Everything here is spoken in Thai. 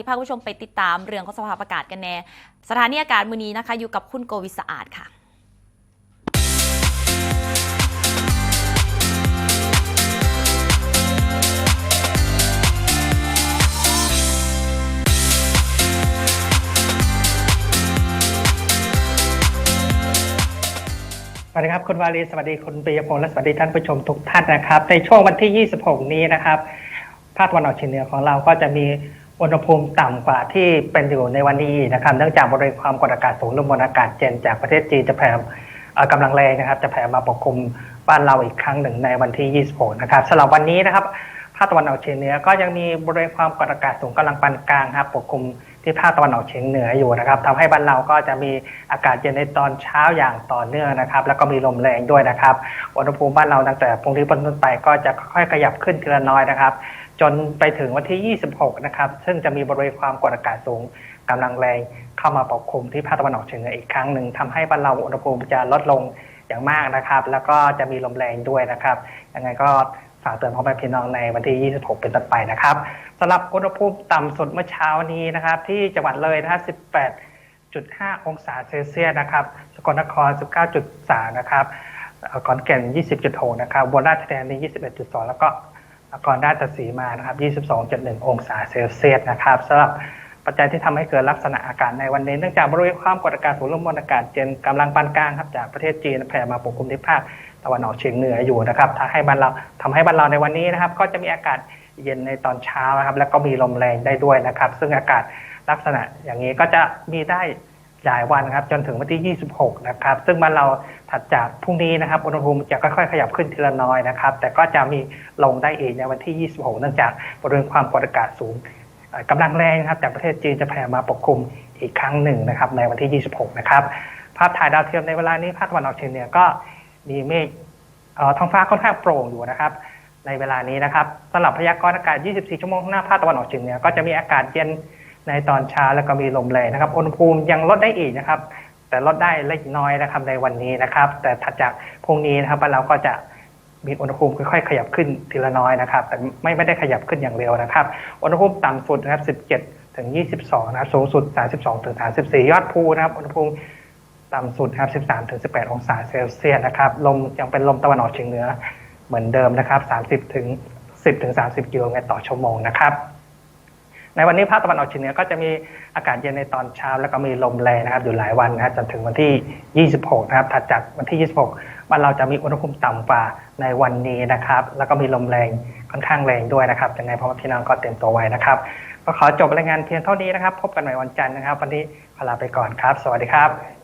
สิพาคุณผู้ชมไปติดตามเรื่องของสภาพอากาศกันแน่ สถานีอากาศมือนี้นะคะ อยู่กับคุณโกวิสะอาดค่ะสวัสดีครับคุณวารีสวัสดีคุณปิยพงษ์และสวัสดีท่านผู้ชมทุกท่านนะครับ ในช่วงวันที่ 26 นี้นะครับ ภาคตะวันออกเฉียงเหนือของเราก็จะมี อุณหภูมิต่ำกว่าที่เป็นอยู่ในวันนี้นะครับ เนื่องจากบริเวณความกดอากาศสูงลมบนอากาศเย็นจากประเทศจีนจะแผ่กำลังแรงนะครับ จะแผ่มาปกคลุมบ้านเราอีกครั้งหนึ่งในวันที่ 26 นะครับสำหรับวันนี้นะครับภาคตะวันออกเฉียงเหนือก็ยังมีบริเวณความกดอากาศสูงกำลังปานกลางครับปกคลุมที่ภาคตะวันออกเฉียงเหนืออยู่นะครับทำให้บ้านเราก็จะมีอากาศเย็นในตอนเช้าอย่างต่อเนื่องนะครับ แล้วก็มีลมแรงด้วยนะครับอุณหภูมิบ้านเราตั้งแต่พรุ่งนี้เป็นต้นไปก็จะค่อยๆขยับขึ้นทีละน้อยนะครับ จนไปถึงวันที่ 26 นะครับ ซึ่งจะมีบริเวณความกดอากาศสูงกำลังแรงเข้ามาปกคลุมที่ภาคตะวันออกเฉียงเหนืออีกครั้งหนึ่งทำให้บ้านเราอุณหภูมิจะลดลงอย่างมากนะครับ แล้วก็จะมีลมแรงด้วยนะครับ ยังไงก็ฝากเตือนพ่อแม่พี่น้องในวันที่ 26 เป็นต้นไปนะครับสำหรับอุณหภูมิต่ำสุดเมื่อเช้านี้นะครับ ที่จังหวัดเลยนะครับ 18 5 องศาเซลเซียสนะครับ สกลนคร 19.3 นะครับขอนแก่น 20.6 นะครับบนราชธานี 21.2 แล้วก็ นครราชสีมานะครับ 22.1 องศาเซลเซียสนะครับสำหรับปัจจัยที่ทำให้เกิดลักษณะอากาศในวันนี้เนื่องจากบริเวณความกดอากาศสูงลมบนอากาศเย็นกำลังปานกลางครับจากประเทศจีนแผ่มาปกคลุมที่ภาคตะวันออกเฉียงเหนืออยู่นะครับทำให้บ้านเราทำให้บ้านเราในวันนี้นะครับ ก็จะมีอากาศเย็นในตอนเช้านะครับ แล้วก็มีลมแรงได้ด้วยนะครับ ซึ่งอากาศลักษณะอย่างนี้ก็จะมีได้หลายวันครับจนถึงวันที่ 26 นะครับ ซึ่งบ้านเรา ถัดจากพรุ่งนี้นะครับอุณหภูมิจะค่อยๆ ขยับขึ้นทีละน้อยนะครับ แต่ก็จะมีลงได้อีกในวันที่ 26 เนื่องจากบริเวณความกดอากาศสูงกำลังแรงนะครับจากประเทศจีนจะแผ่มาปกคลุมอีกครั้งหนึ่งนะครับในวันที่ 26 นะครับภาพถ่ายดาวเทียมในเวลานี้ภาคตะวันออกเฉียงเหนือก็มีเมฆท้องฟ้าค่อนข้างโปร่งอยู่นะครับในเวลานี้นะครับสำหรับพยากรณ์อากาศ 24 ชั่วโมงข้างหน้าภาคตะวันออกเฉียงเหนือก็จะมีอากาศเย็นในตอนเช้าแล้วก็มีลมแรงนะครับอุณหภูมิยังลดได้อีกนะครับ แต่ลดได้เล็กน้อยนะครับในวันนี้นะครับ แต่ถัดจากพรุ่งนี้นะครับบ้านเราก็จะมีอุณหภูมิค่อยๆขยับขึ้นทีละน้อยนะครับ แต่ไม่ไม่ได้ขยับขึ้นอย่างเร็วนะครับ อุณหภูมิต่ำสุดนะครับ 17 ถึง 22 นะครับ สูงสุด 32 ถึง 34 ยอดภูนะครับ อุณหภูมิต่ำสุดนะครับ 13 ถึง 18 องศาเซลเซียสนะครับ ลมยังเป็นลมตะวันออกเฉียงเหนือเหมือนเดิมนะครับ 30 ถึง 10 ถึง 30 กิโลเมตรต่อชั่วโมงนะครับ ในวันนี้ภาคตะวันออกเฉียงเหนือก็จะมีอากาศเย็นในตอนเช้า แล้วก็มีลมแรงนะครับอยู่หลายวันนะครับจนถึงวันที่ 26 นะครับถัดจากวันที่ 26บ้านเราจะมีอุณหภูมิต่ำกว่าในวันนี้นะครับ แล้วก็มีลมแรงค่อนข้างแรงด้วยนะครับยังไงพ่อแม่พี่น้องก็เตรียมตัวไว้นะครับก็ขอจบรายงานเพียงเท่านี้นะครับ พบกันใหม่วันจันทร์นะครับ วันนี้ขอลาไปก่อนครับ สวัสดีครับ